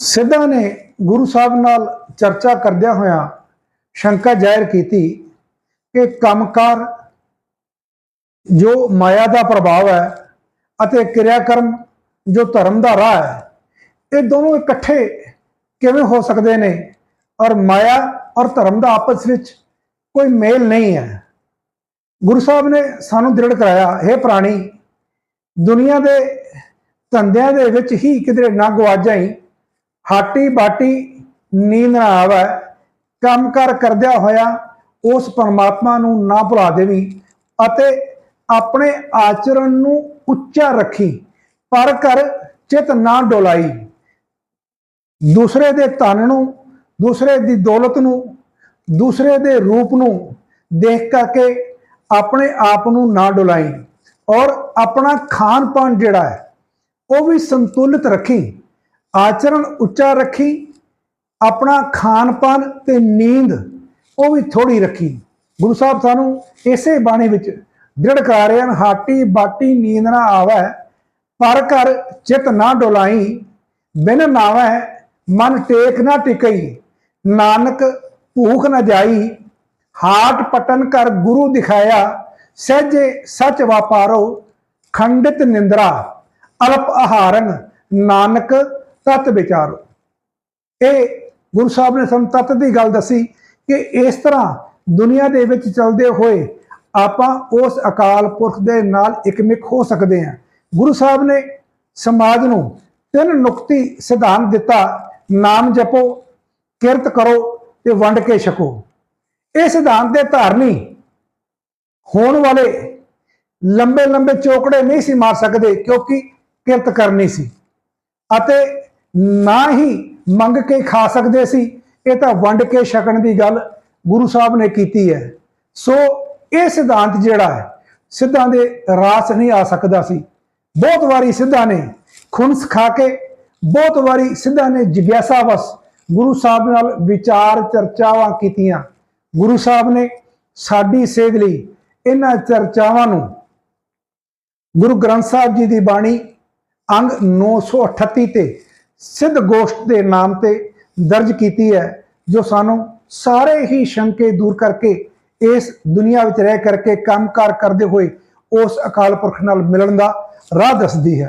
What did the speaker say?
ਸਿੱਧਾ ਨੇ ਗੁਰੂ ਸਾਹਿਬ ਨਾਲ ਚਰਚਾ ਕਰਦਿਆਂ ਹੋਇਆਂ ਸ਼ੰਕਾ ਜ਼ਾਹਿਰ ਕੀਤੀ ਕਿ ਕੰਮਕਾਰ ਜੋ ਮਾਇਆ ਦਾ ਪ੍ਰਭਾਵ ਹੈ ਅਤੇ ਕਿਰਿਆ ਕਰਮ ਜੋ ਧਰਮ ਦਾ ਰਾਹ ਹੈ, ਇਹ ਦੋਨੋਂ ਇਕੱਠੇ ਕਿਵੇਂ ਹੋ ਸਕਦੇ ਨੇ? ਔਰ ਮਾਇਆ ਔਰ ਧਰਮ ਦਾ ਆਪਸ ਵਿੱਚ ਕੋਈ ਮੇਲ ਨਹੀਂ ਹੈ। ਗੁਰੂ ਸਾਹਿਬ ਨੇ ਸਾਨੂੰ ਦ੍ਰਿੜ ਕਰਾਇਆ, ਹੈ ਪ੍ਰਾਣੀ, ਦੁਨੀਆ ਦੇ ਧੰਦਿਆਂ ਦੇ ਵਿੱਚ ਹੀ ਕਿਧਰੇ ਨਾ ਗਵਾਚ ਜਾਈ ਹਾਟੀ ਬਾਟੀ ਨੀਂਦ ਨਾ ਆਵੇ, ਕੰਮ ਕਰ ਕਰਦਿਆਂ ਹੋਇਆ ਉਸ ਪਰਮਾਤਮਾ ਨੂੰ ਨਾ ਭੁਲਾ ਦੇਵੀ ਅਤੇ ਆਪਣੇ ਆਚਰਣ ਨੂੰ ਉੱਚਾ ਰੱਖੀ, ਪਰ ਕਰ ਚਿਤ ਨਾ ਡੋਲਾਈ। ਦੂਸਰੇ ਦੇ ਧਨ ਨੂੰ, ਦੂਸਰੇ ਦੀ ਦੌਲਤ ਨੂੰ, ਦੂਸਰੇ ਦੇ ਰੂਪ ਨੂੰ ਦੇਖ ਕਰਕੇ ਆਪਣੇ ਆਪ ਨੂੰ ਨਾ ਡੁਲਾਈ ਔਰ ਆਪਣਾ ਖਾਣ ਪਾਣ ਜਿਹੜਾ ਹੈ, ਉਹ ਵੀ ਸੰਤੁਲਿਤ ਰੱਖੀ। ਆਚਰਣ ਉੱਚਾ ਰੱਖੀ, ਆਪਣਾ ਖਾਣ ਪਾਨ ਤੇ ਨੀਂਦ ਉਹ ਵੀ ਥੋੜੀ ਰੱਖੀ। ਗੁਰੂ ਸਾਹਿਬ ਸਾਨੂੰ ਇਸੇ ਬਾਣੀ ਵਿੱਚ ਦ੍ਰਿੜ ਕਰਾ ਰਹੇ ਹਨ, ਹਾਟੀ ਬਾਟੀ ਨੀਂਦ ਨਾ ਆਵੇ, ਪਰ ਕਰ ਚਿਤ ਨਾ ਡੋਲਾਈ, ਬਿਨ ਨਾਵੈ ਮਨ ਟੇਕ ਨਾ ਟਿਕਈ, ਨਾਨਕ ਭੂਖ ਨਾ ਜਾਈ, ਹਾਟ ਪਟਨ ਕਰ ਗੁਰੂ ਦਿਖਾਇਆ, ਸਹਿਜੇ ਸਚ ਵਾਪਾਰੋ, ਖੰਡਿਤ ਨਿੰਦਰਾ, ਅਲਪ ਆਹਾਰਨ, ਨਾਨਕ ਤਤ ਵਿਚਾਰੋ। ਇਹ ਗੁਰੂ ਸਾਹਿਬ ਨੇ ਸਾਨੂੰ ਤਤ ਦੀ ਗੱਲ ਦੱਸੀ ਕਿ ਇਸ ਤਰ੍ਹਾਂ ਦੁਨੀਆ ਦੇ ਵਿੱਚ ਚੱਲਦੇ ਹੋਏ ਆਪਾਂ ਉਸ ਅਕਾਲ ਪੁਰਖ ਦੇ ਨਾਲ ਇਕਮਿਕ ਹੋ ਸਕਦੇ ਹਾਂ। ਗੁਰੂ ਸਾਹਿਬ ਨੇ ਸਮਾਜ ਨੂੰ ਤਿੰਨ ਨੁਕਤੀ ਸਿਧਾਂਤ ਦਿੱਤਾ, ਨਾਮ ਜਪੋ, ਕਿਰਤ ਕਰੋ ਤੇ ਵੰਡ ਕੇ ਛਕੋ। ਇਹ ਸਿਧਾਂਤ ਦੇ ਧਾਰਨੀ ਹੋਣ ਵਾਲੇ ਲੰਬੇ ਲੰਬੇ ਚੋਕੜੇ ਨਹੀਂ ਸੀ ਮਾਰ ਸਕਦੇ ਕਿਉਂਕਿ ਕਿਰਤ ਕਰਨੀ ਸੀ। ਅਤੇ ਨਾ ਹੀ ਮੰਗ ਕੇ ਖਾ ਸਕਦੇ ਸੀ। ਇਹ ਤਾਂ ਵੰਡ ਕੇ ਛਕਣ ਦੀ ਗੱਲ ਗੁਰੂ ਸਾਹਿਬ ਨੇ ਕੀਤੀ ਹੈ। ਸੋ ਇਹ ਸਿਧਾਂਤ ਜਿਹੜਾ ਹੈ, ਸਿੱਧਾਂ ਦੇ ਰਾਸ ਨਹੀਂ ਆ ਸਕਦਾ ਸੀ। ਬਹੁਤ ਵਾਰੀ ਸਿੱਧਾਂ ਨੇ ਖੁੰਸ ਖਾ ਕੇ, ਬਹੁਤ ਵਾਰੀ ਸਿੱਧਾਂ ਨੇ ਜਿਗਿਆਸਾ ਵਸ ਗੁਰੂ ਸਾਹਿਬ ਨਾਲ ਵਿਚਾਰ ਚਰਚਾਵਾਂ ਕੀਤੀਆਂ। ਗੁਰੂ ਸਾਹਿਬ ਨੇ ਸਾਡੀ ਸੇਧ ਲਈ ਇਹਨਾਂ ਚਰਚਾਵਾਂ ਨੂੰ ਗੁਰੂ ਗ੍ਰੰਥ ਸਾਹਿਬ ਜੀ ਦੀ ਬਾਣੀ ਅੰਗ 938 ਤੇ ਸਿੱਧ ਗੋਸ਼ਟ ਦੇ ਨਾਮ ਤੇ ਦਰਜ ਕੀਤੀ ਹੈ, ਜੋ ਸਾਨੂੰ ਸਾਰੇ ਹੀ ਸ਼ੰਕੇ ਦੂਰ ਕਰਕੇ ਇਸ ਦੁਨੀਆ ਵਿੱਚ ਰਹਿ ਕਰਕੇ ਕੰਮਕਾਰ ਕਰਦੇ ਹੋਏ ਉਸ ਅਕਾਲ ਪੁਰਖ ਨਾਲ ਮਿਲਣ ਦਾ ਰਾਹ ਦੱਸਦੀ ਹੈ।